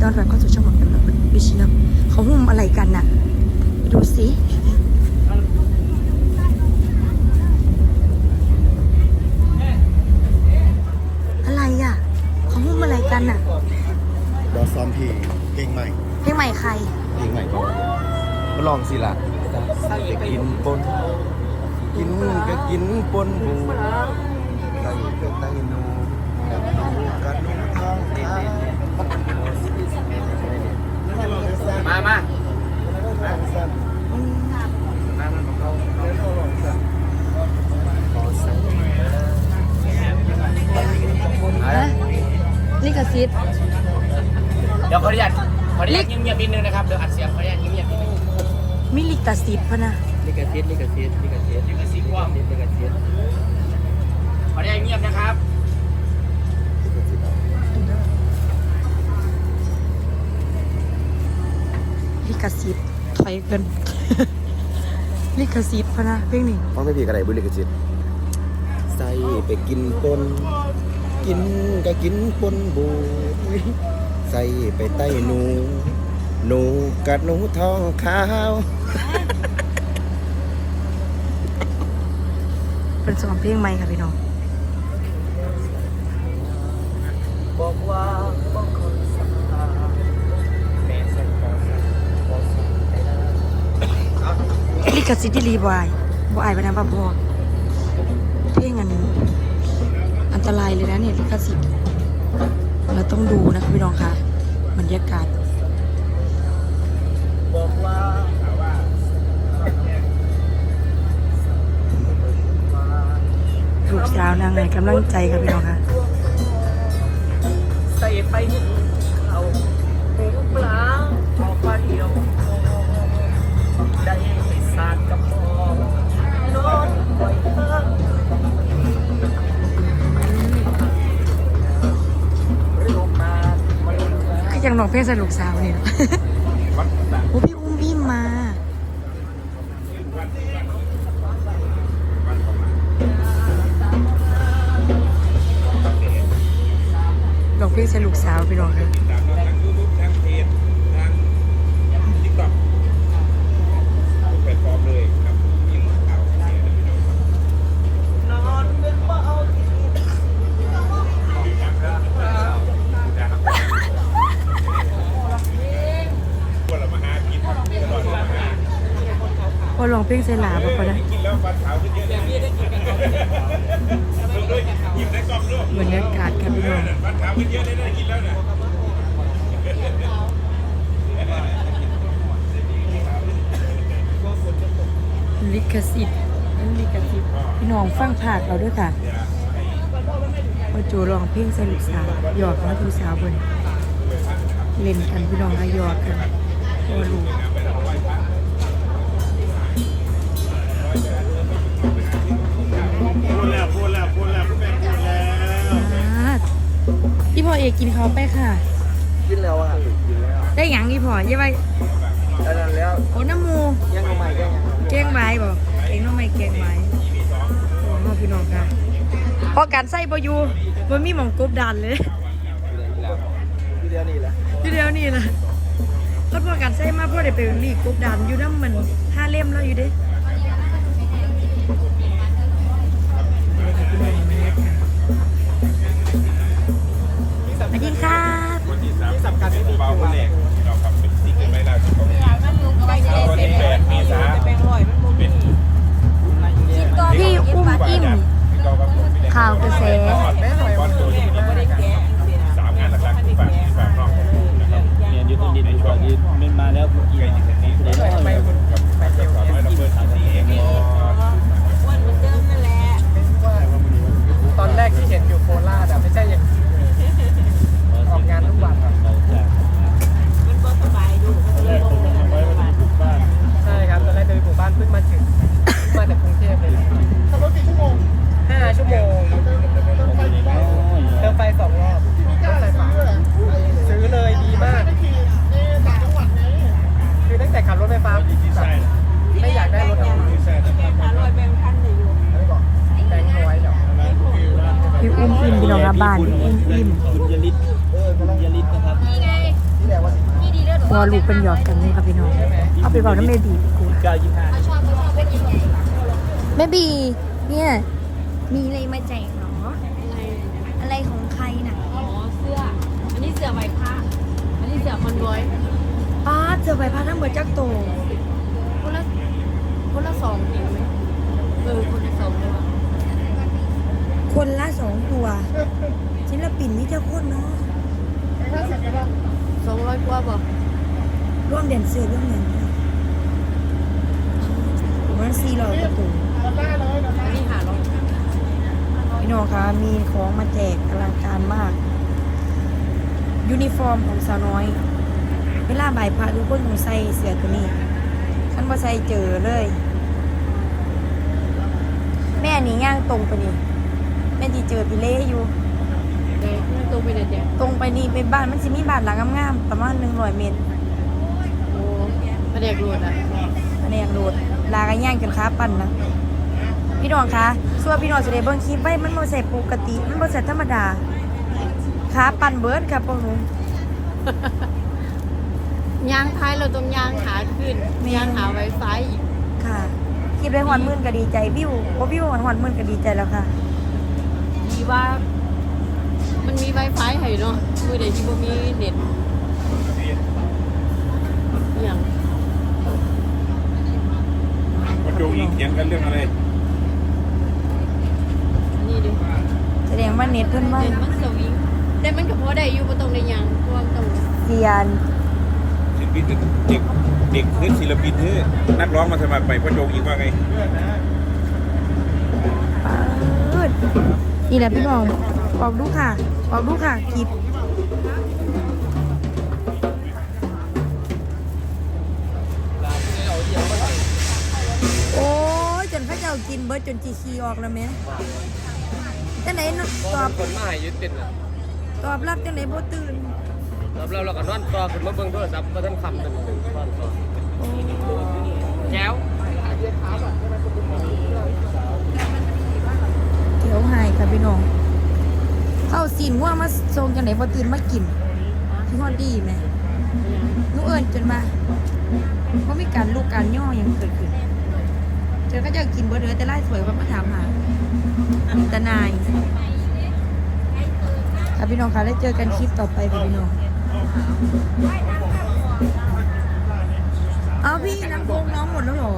ต้อนรับเข้าสู่ช่องของแอมแบบวิชินเขาหุ้มอะไรกันน่ะไปดูสิอะไรอะเขาหุ้มอะไรกันน่ะบอสซ้อมเพลงเพลงใหม่เพลงใหม่ใครเพลงใหม่ก่อนก็ลองสิล่ะจะกินปนกินก็กินปนหมูไก่ก็ไก่หนูกับหนู เดี๋ยวขออนุญาตขออนุญาตเงียบๆนิดนึงนะครับเดี๋ยวอัดเสียงขออนุญาตเงียบๆนิดนึงมิลิขสิทธิ์พะนะลิขสิทธิ์ลิขสิทธิ์ลิขสิทธิ์ลิขสิทธิ์ว่าลิขสิทธิ์ขออนุญาตเงียบนะครับลิขสิทธิ์ถอยเกินลิขสิทธิ์พะนะเพลงนี้ต้องไม่ผิดอะไรบุญลิขจิตใส่ไปกินปนกินก็กินปนบู ใส่ไปใต้หนู หนูกัดหนูท้องขาวเป็นสองเพลงใหม่ค่ะพี่น้องบอกว่าบอกคนสัมภาแม่สัมภาษณ์บอกสัมภาษณ์ลิขสิทธิ์ที่รีบายบอายไปนะป้าพ่อเพลงอันอันตรายเลยนะเนี่ยลิขสิทธิ์ เราต้องดูนะคะพี่น้องคะบรรยากาศบอกว่าลูกสาวนางไหนกำลังใจค่ะพี่น้องคะ คือยังร้องเพลงสนุกสาวเนี่ยโอ้พี่อุ้มพี่มาร้องเพลงสนุกสาวพี่น้องค่ะ ทางยูทูบทางเพจทางทิกต็อกทุกแพลตฟอร์มเลยครับมีหมดข่าวเสียงนะพี่น้องครับ นอนเป็นเบาที่ พวกเรามาหากินตลอดเวลา พ อร้องเพลงใส่หลาบ่พอนะกินแล้วฟันขาวขึ้นเยอะเลยดูด้วยหยิบในกล่องด้วยบรรยากาศค่ะพี่น้องฟันขาวขึ้นเยอะเลยได้กินแล้วเนี่ยลิขสิทธิ์นั่นลิขสิทธิ์พี่น้องฟังผากเราด้วยค่ะว่าโจร้องเพลงใส่ลูกสาวหยอกมาลูกสาวเพิ่นเล่นกันพี่น้องค่ะหยอกกันโอ้ลูก พี่พ่อเอกกินเขาวไปค่ะ กินแล้วอะได้หยังพี่พ่อเยี่ยมไปได้แล้วโอ้น้ำมูยังเอาใหม่ได้ยังแกงใบบ่แกงน้องไม่แกงใบโอ้น้องพี่น้องค่ะพอการใส่บ่อยู่มันมีหม่องกบดันเลยทีเดียวนี่แหละอยู่เดียวนี่นะรถพอการใส่มาพ่อได้ไปรีกบดันอยู่น้ำมันห้าเล่มแล้วอยู่เด้ สามสำคัญที่เบา พี่อุ้มอิ่มพี่น้องครับบ้านพี่อุ้มอิ่มคุณยลิศคุณยลิศนะครับพอลูกเป็นหยอกกันนี่ค่ะพี่น้อง เอาไปบอกน้ำเบบีกูเก้ายี่ห้าแม่บีเนี่ย มีอะไรมาแจกเหรอ อะไรของใครน่ะอ๋อเสื้อ อันนี้เสื้อใบผ้าอันนี้เสื้อคอนวอยป้าเจอใบพัดทั้งหมดจักโต คนละคนละสองเองไหมเออคนละสองเลยวะ คนละสองตัวศิลปินนี่เจ้าคนเนาะ สองร้อยกว่า บ่ร่วมเด่นเสือร่วมเด่นประมาณสี่ร้อยกว่าตัวอันนี้หาร้อยพี่น้องคะมีของมาแจกอลังการมาก ยูนิฟอร์มของสาวน้อย เวลาบ่ายพระทุกคนต้องใส่เสื้อตัวนี้ฉันว่าใส่เจอเลย แม่นี่ย่างตรงไปนี่แม่ที่เจอพี่เล่อยู่ เดี๋ยวนั่งตรงไปเด็ดเดียวตรงไปนี่ไปบ้านมันสิมีบ้านหลังงามๆประมาณหนึ่งร้อยเมตรโอ้มาเด็กรวดอะอันนี้โหลดลากันย่างจนขาปั่นนะพี่น้องคะส่วนพี่น้องจะได้เบิ่งคลิปไว้มันบ่ใส่ปกติ มันบ่ใส่ธรรมดาขาปั่นเบิร์ดครับพวกหนู ยางท้ายเราต้องยางหาขึ้นยางหาไวไฟอีกค่ะคลิปได้หอนหมื่นก็ดีใจวิวบ่วิวหอนหอนหมื่นก็ดีใจแล้วค่ะดีว่า มันมีไวไฟให้เนาะมือเด็กที่บ่มีเน็ตอหย่างมาดูอีกเถียงกันเรื่องอะไรอันนี้ดิแสดงว่าเน็ตเพิ่นว่าเน็ตมันสวิงแต่มันก็พอได้อยู่บ่ต้องได้หยังเพราะว่ามันต้องเซียนศิลปินเด็กเด็กเฮ้ยศิลปินเฮ้ยนักร้องมาสมัครไปประโจงอีกว่าไงปืดนี่แหละพี่น้อง ออกดูค่ะออกดูค่ะคลิปโอ้ยจนพระเจ้ากินเบิร์ดจนจีซีออกแล้วแม่จังไหนนตอบคนมาให้ยึดติดน่ะตอบรับจังไหนบ่ตื่นแล้วเราเราก็นอนต่อขึ้นมาเบิ่งโทรศัพท์ก็ท่านคำหนึ่งหนึ่งนอนต่อแก้วเดี๋ยวหายค่ะพี่น้อง เข้าซีนว่ามาทรงจังไหนบ่ตื่นมากินพี่ฮอดดีไหมหนูเอิญจนมาเพราะมีการลูกการย่ออย่างเกิดขึ้นเจอก็จะกินเบอร์เดอแต่ไล่สวยว่ามาถามหาแตนายค่ะพี่น้องคะได้เจอกันคลิปต่อไปค่ะพี่น้องเอาพี่น้ำโค้งน้องหมดแล้วเหรอ